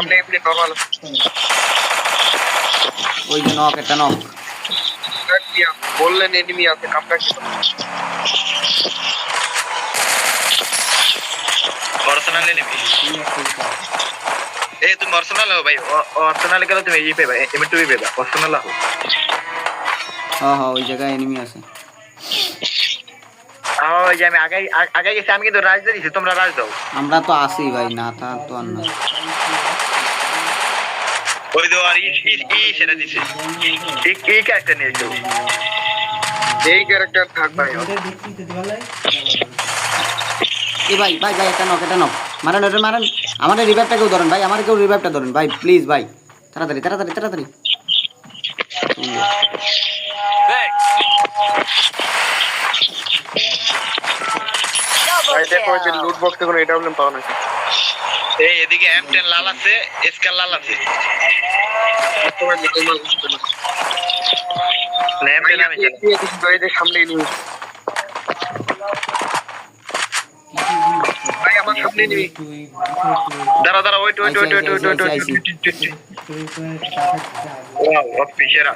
সামনে এমনি নরমাল ওই যে নক একটা নক বললেন এনিমি আছে কামটা পার্সোনালি নিবি এই তুমি পার্সোনাল হো ভাই। পার্সোনাল গেলে তুমি এই পেবা এমনি তুমি পেবা পার্সোনাল হো হ্যাঁ হ্যাঁ ওই জায়গায় এনিমি আছে। ওই আমি আগে আগে গেছি আমি কিন্তু রাজ দিয়েছি তোমরা রাজ দাও। আমরা তো আসি ভাই না তা তো আর না। ওই তো আর ই সেটা দিছে। এই ক্যারেক্টার নিয়েছো এই ক্যারেক্টার থাক ভাই। এ ভাই ভাই ভাই একটা নক একটা নক। মারেন ওটা মারেন। আমাদের রিভাইভটা কেউ ধরেন ভাই আমার কেউ রিভাইভটা ধরেন ভাই প্লিজ ভাই। তাড়াতাড়ি তাড়াতাড়ি তাড়াতাড়ি। ভাই দেখো ওই যে লুট বক্সে কোনো এটা বললাম পাওয়া না এই এদিকে এম টেন লাল আছে স্কার লাল আছে এম টেন আমি সামনে এনিমি ভাই আমার সামনে এনিমি দাঁড়া দাঁড়া wait wait wait wait wait wait I see, wow অফিসারা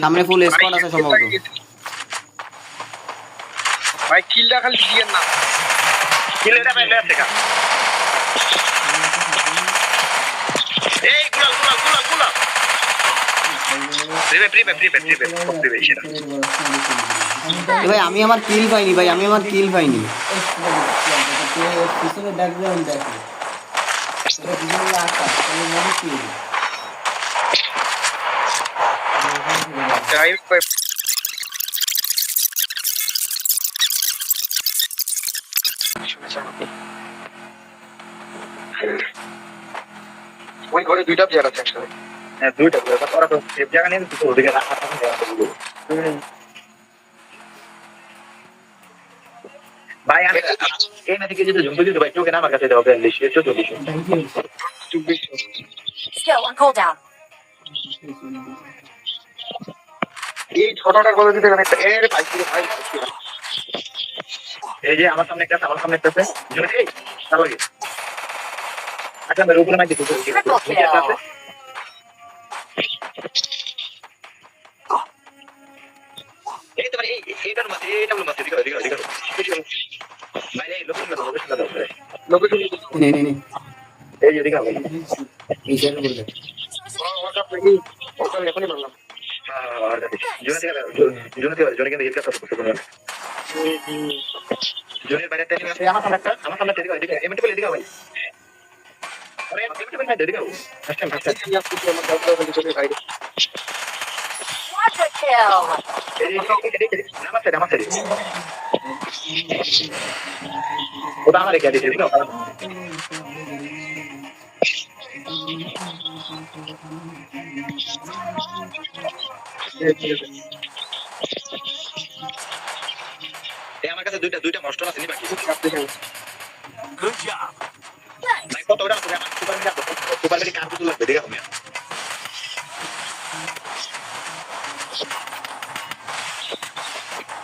সামনে ফুল স্কোয়াড আছে সম্ভবত ভাই কিলটা খালি দিয়েন না কিলেটা পাইলে আছে কা এই গুলাল গুলাল গুলাল গুলাল প্রিপে প্রিপে প্রিপে প্রিপে প্রিপে সেটা ভাই আমি আমার কিল পাইনি ভাই আমি আমার কিল পাইনি। পিছনে ব্যাকগ্রাউন্ড দেখো এটা ওই ঘরে দুইটা প্লেয়ার আছে একসাথে। হ্যাঁ দুইটা গুলো ওরা তো সেফ জায়গা নিয়ে তো ওদিকে রাখা ভাই আমি এই না থেকে জম্বু দিতে ভাই চোখে না আমার কাছে দাও। বিয়াল্লিশ চৌচল্লিশ থ্যাংক চব্বিশ Still on cooldown. এই ছোটটা করে দিতে গেলে একটা এর ভাই রে। এই যে আমার সামনে একটা আমার সামনে একটা আছে আচ্ছা মেরে উপরে তো Triple এই তোমার এই এইটার মধ্যে এইটা মধ্যে দিকে দিকে দিকে ভাই লোকেশন দাও লোকেশন দাও লোকেশন নে নে নে এই যে দিকে এই করে দে ওটা এখনই বললাম জোনে থেকে জোনে থেকে জোনে কিন্তু করতে পারবে জোনের বাইরে টেলিং আছে আমার সামনে আমার সামনে টেলিং এদিকে এমটি বলে এদিকে ভাই আরে এমটি বলে এদিকে টাইম ফার্স্ট বাইরে Quadra kill. দিকে এই আমার কাছে দুইটা দুইটা মস্ট আছে নি বাকি? ভাই কত ওটা আছে? আমার সুপার মিটার সুপার মিটার কার কিছু লাগবে? দেখো আমি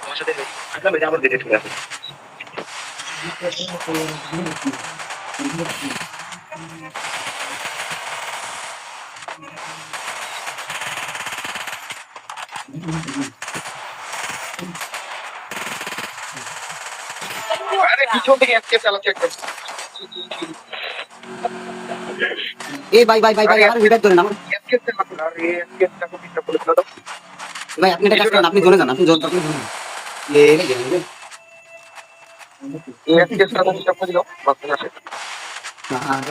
আমার সাথে আসলাম এটা আবার দিতে ঠিক আছে আরে পিছন থেকে এসকেপ চালাচ্ছে একদম এই ভাই ভাই ভাই ভাই আমার রিভাইভ ধরেন আমার এসকেপ চালাচ্ছে আরে এসকেপ চালাচ্ছে পিছটা বলে দাও ভাই আপনি একটা কাজ করেন আপনি জোনে যান আপনি জোন আপনি এই চালাচ্ছে বাস না আর